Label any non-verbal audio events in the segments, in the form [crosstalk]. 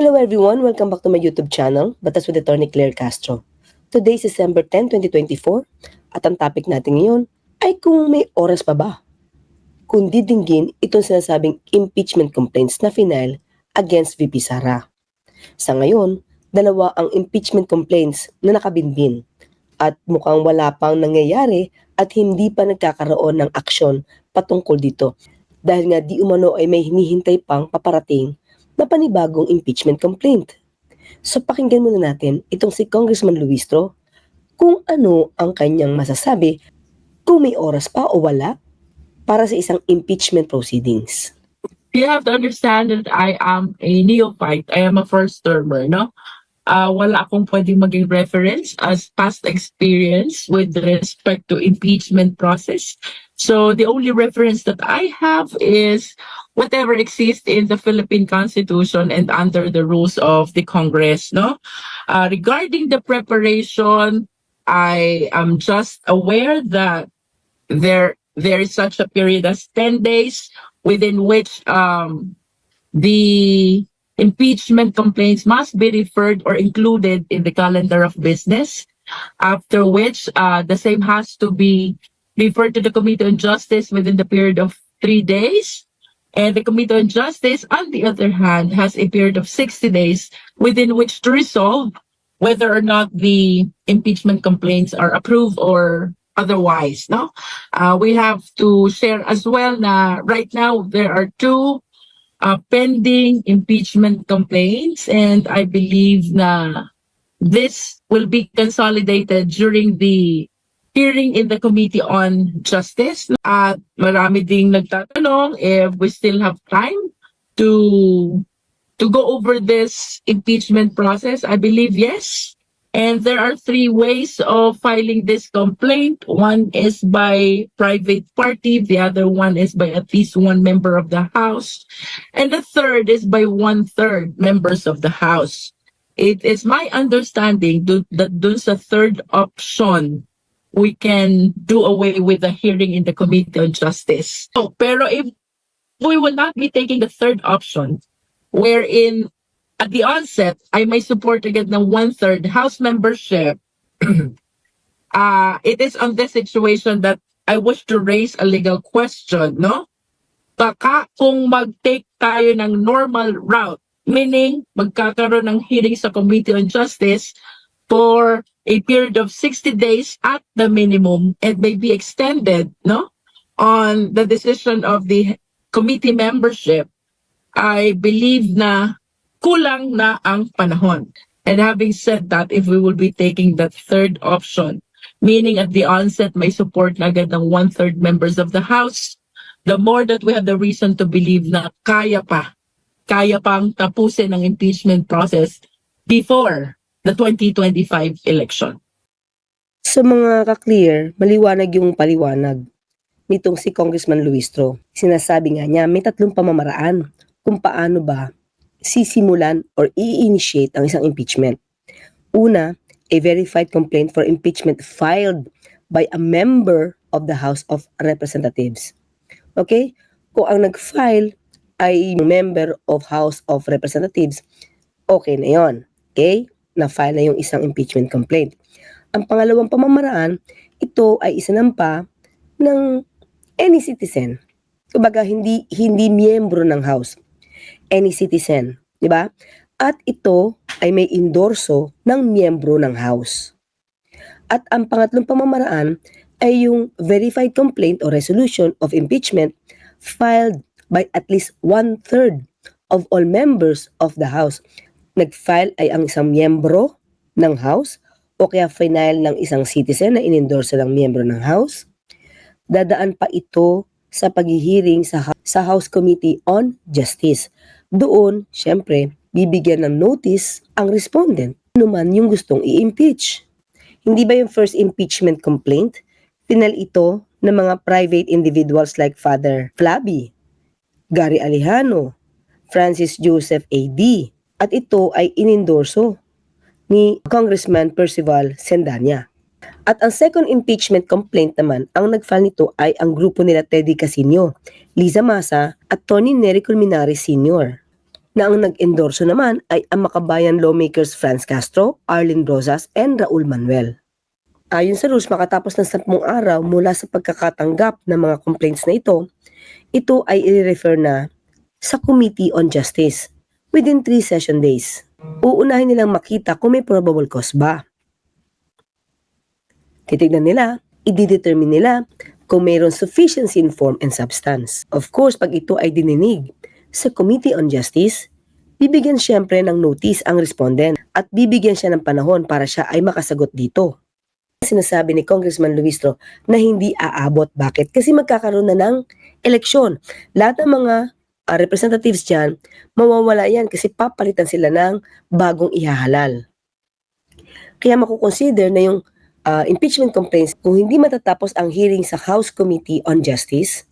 Hello everyone, welcome back to my YouTube channel, Batas with Attorney Claire Castro. Today is December 10, 2024, at ang topic natin ngayon ay kung may oras pa ba. Kung didinggin itong sinasabing impeachment complaints na final against VP Sara. Sa ngayon, dalawa ang impeachment complaints na nakabinbin at mukhang wala pang nangyayari at hindi pa nagkakaroon ng aksyon patungkol dito dahil nga di umano ay may hinihintay pang paparating na panibagong impeachment complaint. So pakinggan muna natin itong si Congressman Luistro kung ano ang kanyang masasabi kung may oras pa o wala para sa isang impeachment proceedings. you have to understand that I am a neophyte. I am a first termer, no? Uh, wala akong pwedeng maging reference as past experience with respect to impeachment process. So the only reference that I have is whatever exists in the Philippine Constitution and under the rules of the Congress, no? Uh, regarding the preparation, I am just aware that there there is such a period as 10 days within which um, the impeachment complaints must be referred or included in the calendar of business, after which uh, the same has to be referred to the Committee on Justice within the period of three days. And the Committee on Justice, on the other hand, has a period of 60 days within which to resolve whether or not the impeachment complaints are approved or otherwise. No, uh, we have to share as well. Na right now there are two uh, pending impeachment complaints, and I believe na this will be consolidated during the hearing in the Committee on Justice. At marami ding nagtatanong if we still have time to to go over this impeachment process. I believe yes. And there are three ways of filing this complaint. One is by private party, the other one is by at least one member of the House, and the third is by one third members of the House. It is my understanding that dun sa third option, we can do away with the hearing in the Committee on Justice. So, pero if we will not be taking the third option, wherein at the onset, I may support agad ng one-third House membership. uh, [clears throat] it is on this situation that I wish to raise a legal question, no? Baka kung mag-take tayo ng normal route, meaning magkakaroon ng hearing sa Committee on Justice for a period of 60 days at the minimum and may be extended, no? On the decision of the committee membership, I believe na kulang na ang panahon. And having said that, if we will be taking that third option, meaning at the onset may support na agad ng one-third members of the House, the more that we have the reason to believe na kaya pa, kaya pang tapusin ang impeachment process before the 2025 election. Sa mga ka-clear, maliwanag yung paliwanag nitong si Congressman Luistro. Sinasabi nga niya may tatlong pamamaraan kung paano ba sisimulan or i-initiate ang isang impeachment. Una, a verified complaint for impeachment filed by a member of the House of Representatives. Okay? Kung ang nag-file ay member of House of Representatives, okay na yon. Okay? Na-file na yung isang impeachment complaint. Ang pangalawang pamamaraan, ito ay isinampa ng any citizen. Kumbaga, hindi, hindi miyembro ng House any citizen, di ba? At ito ay may endorso ng miyembro ng House. At ang pangatlong pamamaraan ay yung verified complaint or resolution of impeachment filed by at least one-third of all members of the House. Nag-file ay ang isang miyembro ng House o kaya final ng isang citizen na inendorso ng miyembro ng House. Dadaan pa ito sa paghihiring sa, sa House Committee on Justice doon, syempre, bibigyan ng notice ang respondent naman yung gustong i-impeach. Hindi ba yung first impeachment complaint? Pinal ito ng mga private individuals like Father Flaby, Gary Alejano, Francis Joseph A.D. At ito ay inendorso ni Congressman Percival Sendanya. At ang second impeachment complaint naman, ang nag-file nito ay ang grupo nila Teddy Casino, Liza Masa at Tony Nery Culminares Sr. na ang nag-endorso naman ay ang makabayan lawmakers Franz Castro, Arlene Rosas, and Raul Manuel. Ayon sa rules, makatapos ng 10 araw mula sa pagkakatanggap ng mga complaints na ito, ito ay i-refer na sa Committee on Justice within 3 session days. Uunahin nilang makita kung may probable cause ba. Titignan nila, i-determine nila kung mayroon sufficiency in form and substance. Of course, pag ito ay dininig sa Committee on Justice, bibigyan siyempre ng notice ang respondent at bibigyan siya ng panahon para siya ay makasagot dito. Sinasabi ni Congressman Luistro na hindi aabot. Bakit? Kasi magkakaroon na ng eleksyon. Lahat ng mga ah, representatives dyan, mawawala yan kasi papalitan sila ng bagong ihahalal. Kaya makukonsider na yung ah, impeachment complaints kung hindi matatapos ang hearing sa House Committee on Justice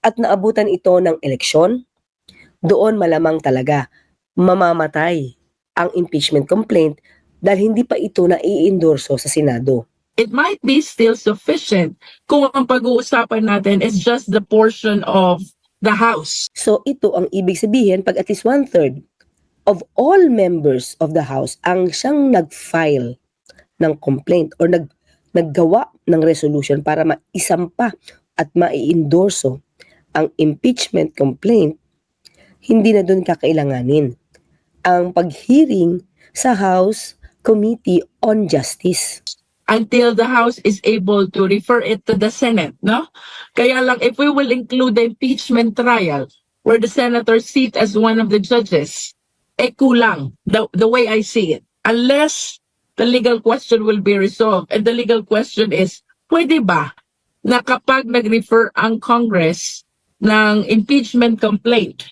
at naabutan ito ng eleksyon, doon malamang talaga mamamatay ang impeachment complaint dahil hindi pa ito na i-endorso sa Senado. It might be still sufficient kung ang pag-uusapan natin is just the portion of the House. So ito ang ibig sabihin pag at least one-third of all members of the House ang siyang nag-file ng complaint or nag naggawa ng resolution para maisampa at mai-endorso ang impeachment complaint, hindi na doon kakailanganin ang pag-hearing sa House Committee on Justice. until the House is able to refer it to the Senate, no? Kaya lang, if we will include the impeachment trial, where the senators sit as one of the judges, eh kulang, the, the way I see it. Unless the legal question will be resolved. And the legal question is, pwede ba na kapag nag-refer ang Congress ng impeachment complaint,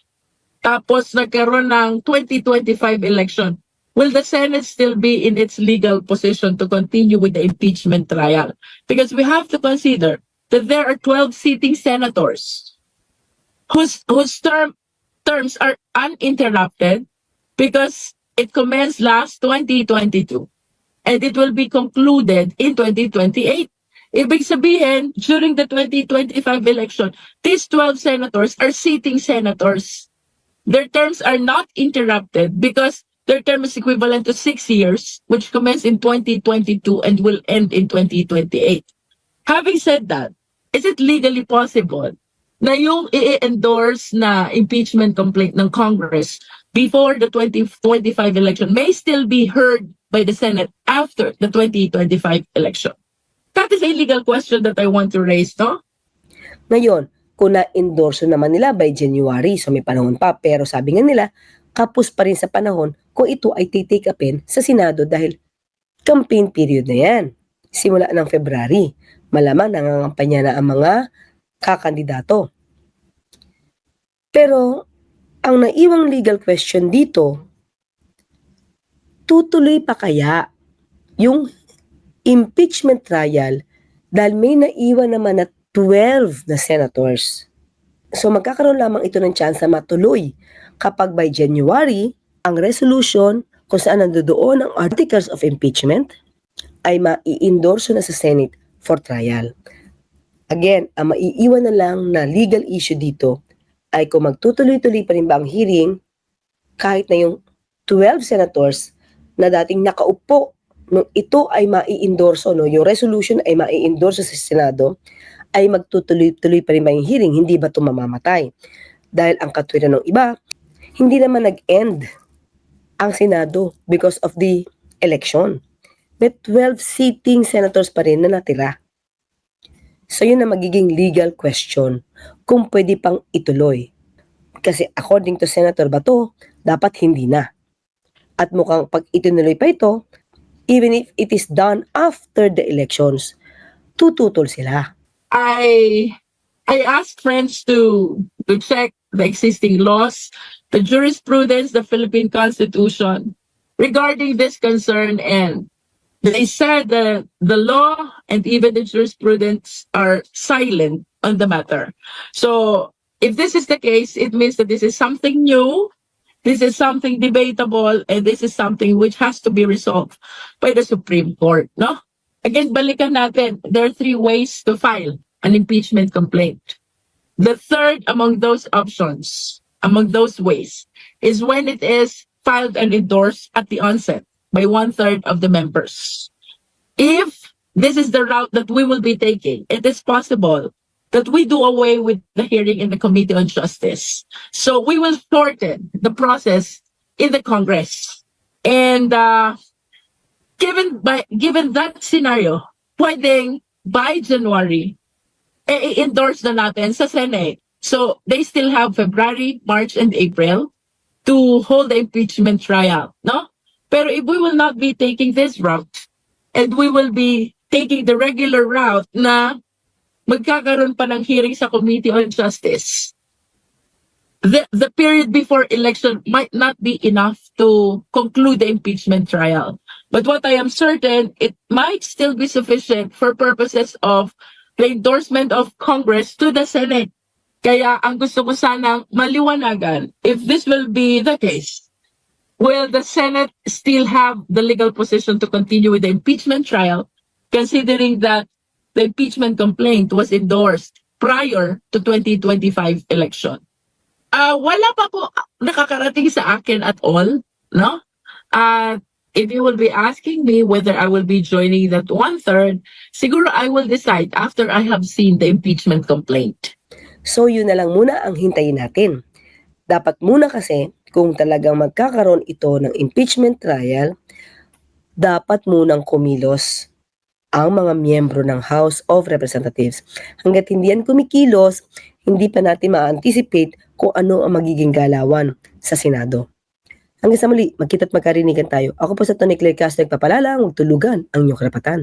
tapos nagkaroon ng 2025 election, will the Senate still be in its legal position to continue with the impeachment trial? Because we have to consider that there are 12 sitting senators whose whose term terms are uninterrupted because it commenced last 2022 and it will be concluded in 2028. Ibig sabihin, during the 2025 election, these 12 senators are sitting senators. Their terms are not interrupted because their term is equivalent to six years, which commenced in 2022 and will end in 2028. Having said that, is it legally possible na yung i-endorse na impeachment complaint ng Congress before the 2025 election may still be heard by the Senate after the 2025 election? That is a legal question that I want to raise, no? Ngayon, kung na-endorso naman nila by January, so may panahon pa, pero sabi nga nila, kapos pa rin sa panahon kung ito ay titake upin sa Senado dahil campaign period na yan. Simula ng February, malamang nangangampanya na ang mga kakandidato. Pero, ang naiwang legal question dito, tutuloy pa kaya yung impeachment trial dahil may naiwan naman na 12 na senators. So magkakaroon lamang ito ng chance na matuloy kapag by January, ang resolution kung saan nandoon ang articles of impeachment ay mai-endorso na sa Senate for trial. Again, ang maiiwan na lang na legal issue dito ay kung magtutuloy-tuloy pa rin ba ang hearing kahit na yung 12 senators na dating nakaupo ito ay mai-endorso, no, yung resolution ay mai-endorso sa Senado, ay magtutuloy-tuloy pa rin yung hearing, hindi ba ito mamamatay? Dahil ang katwiran ng iba, hindi naman nag-end ang Senado because of the election. May 12 sitting senators pa rin na natira. So yun na magiging legal question kung pwede pang ituloy. Kasi according to Senator Bato, dapat hindi na. At mukhang pag itinuloy pa ito, even if it is done after the elections, tututol sila. I I asked friends to to check the existing laws, the jurisprudence, the Philippine Constitution regarding this concern, and they said that the law and even the jurisprudence are silent on the matter. So if this is the case, it means that this is something new. This is something debatable and this is something which has to be resolved by the Supreme Court, no? Again, balikan natin, there are three ways to file an impeachment complaint. The third among those options among those ways is when it is filed and endorsed at the onset by one third of the members. If this is the route that we will be taking, it is possible that we do away with the hearing in the Committee on Justice. So we will shorten the process in the Congress. And uh, given by given that scenario, pwedeng by January, eh, i-endorse na natin sa Senate. So they still have February, March, and April to hold the impeachment trial, no? Pero if we will not be taking this route, and we will be taking the regular route na magkakaroon pa ng hearing sa Committee on Justice, the, the period before election might not be enough to conclude the impeachment trial. But what I am certain, it might still be sufficient for purposes of the endorsement of Congress to the Senate. Kaya ang gusto ko sanang maliwanagan, if this will be the case, will the Senate still have the legal position to continue with the impeachment trial, considering that the impeachment complaint was endorsed prior to 2025 election? Ah, wala pa po nakakarating sa akin at all, no? At if you will be asking me whether I will be joining that one third, siguro I will decide after I have seen the impeachment complaint. So yun na lang muna ang hintayin natin. Dapat muna kasi kung talagang magkakaroon ito ng impeachment trial, dapat munang kumilos ang mga miyembro ng House of Representatives. Hanggat hindi yan kumikilos, hindi pa natin ma-anticipate kung ano ang magiging galawan sa Senado. Hanggang sa muli, magkita't magkarinigan tayo. Ako po sa Tony Claire Castro, nagpapalala, huwag tulugan ang inyong karapatan.